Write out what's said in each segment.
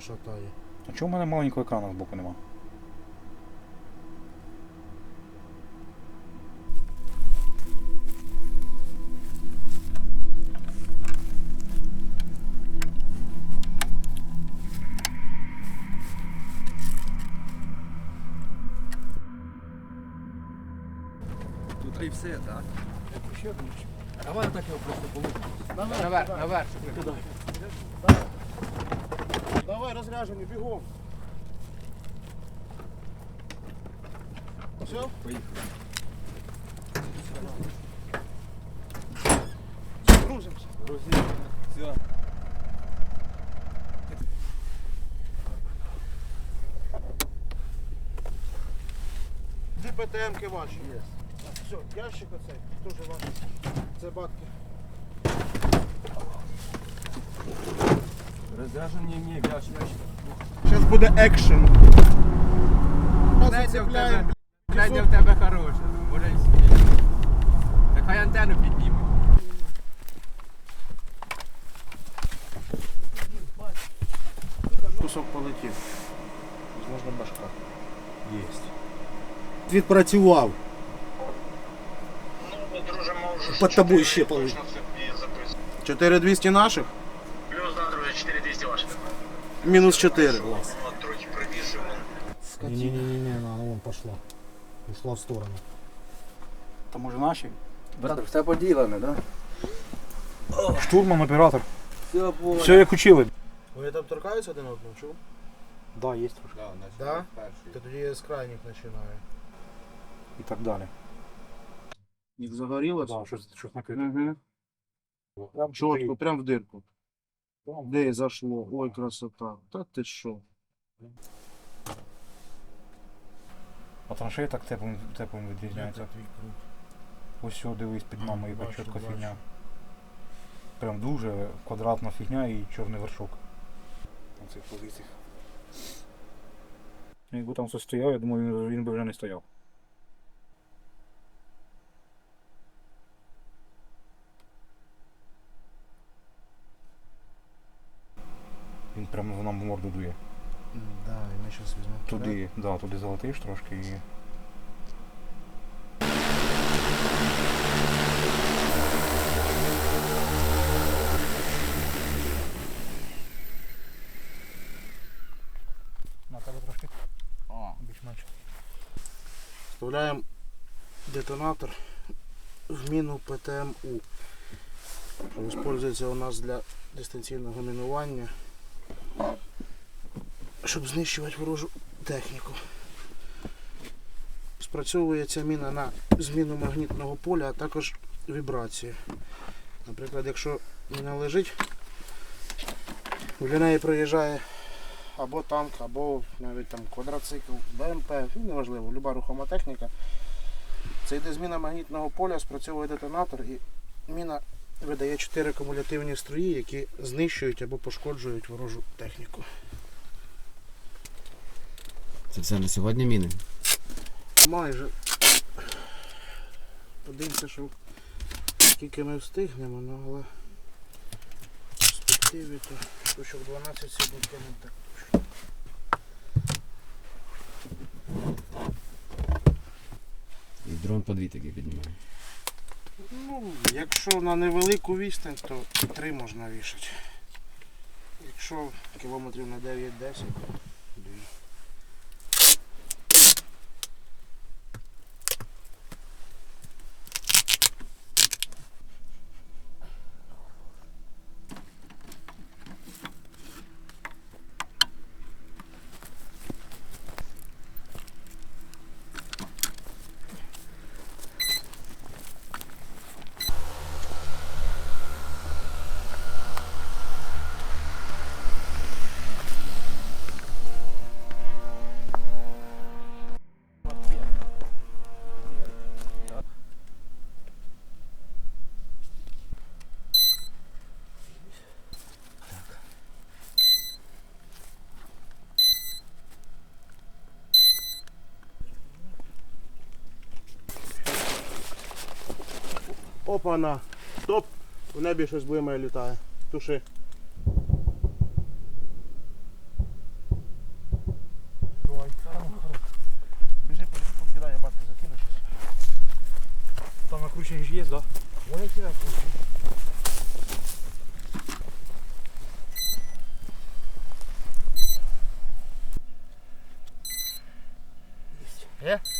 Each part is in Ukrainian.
шатає. А чому в мене маленького екрану збоку нема? Тут і все, так? Давай так його просто полупимо. Наверх, наверх. Давай, розряжені, бігом. Все? Поїхали. Грузимося. Все. Дві ПТМки ваші є. Все, ящик оцей, теж ваш. Це батки. Розряжені ні, ящик. Зараз буде екшен. Третя в тебе, третя в тебе хороша. Може і. Так хай антенну підніме. Кусок полетів. Можна башка. Єсть. Відпрацював. Ну, дружимо вже. Під тобою ще полетів. 4200 наших? Мінус 4. Клас. Трохи привіжимо. Не-не-не, она вон пошла. Ушла в сторону. Та може наші? Все поділене, так? Штурман, оператор. Все Все як учили. Вони там торкаються один одного, чув? Да, є трошки. Да? То тоді я з крайніх починаю. І так далі. Їх загорілося? Да, щось, щось накрито. Угу. Прям Чітко, прям в дирку. Де зашло? Ой, красота. Та ти що? А траншея так теплим, теплим відрізняється. Ось сюди дивись під нами, яка бачу, чітка фігня. Прям дуже квадратна фігня і чорний вершок. На цих позиціях. Якби там все стояв, я думаю, він би вже не стояв. Він прямо в морду дує. Да, і ми зараз візьмемо. Туди, да, туди залетиш трошки і. На тебе трошки. О. Більш-менш. Вставляємо детонатор в міну ПТМУ. Використовується у нас для дистанційного мінування, щоб знищувати ворожу техніку. Спрацьовує ця міна на зміну магнітного поля, а також вібрацію. Наприклад, якщо міна лежить, біля неї проїжджає або танк, або навіть там квадроцикл, БМП, ну, неважливо, люба рухома техніка. Це йде зміна магнітного поля, спрацьовує детонатор і міна видає чотири кумулятивні струї, які знищують або пошкоджують ворожу техніку. Це все на сьогодні міни? Майже. Подивимося, що скільки ми встигнемо, ну, але в перспективі то штучок 12 сьогодні кинемо так точно. І дрон по дві таки піднімає. Ну, якщо на невелику відстань, то три можна вішати. Якщо кілометрів на 9-10, Опа на Стоп! У небі щось блимає літає. Туши. Ой, там хорош. Біжи по кидай, я батько закину щось. Там накручені ж є. Да? Вони кидай кручені. Yeah.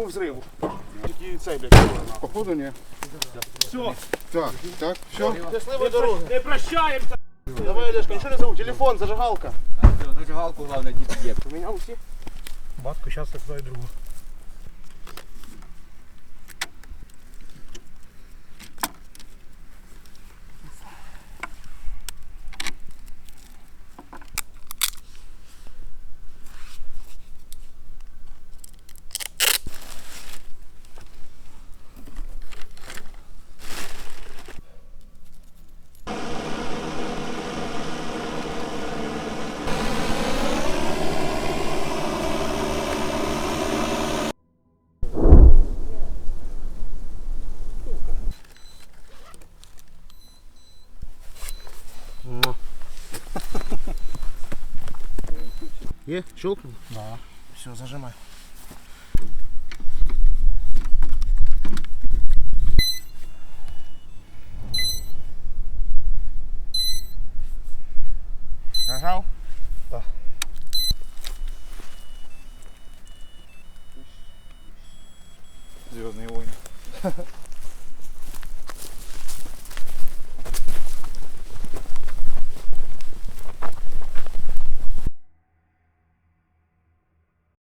По взриву. Тільки цей, блядь, Походу ні. Все. Так, так, все. Щасливої дороги. Не прощаємося. Давай, Олежка, нічого не забудь. Телефон, зажигалка. Зажигалку, головне, діти є. Поміняв усі? Батько, зараз я туди другу. Е, щелкнул? Да. Все, зажимай. Нажал? Да. Звездные войны.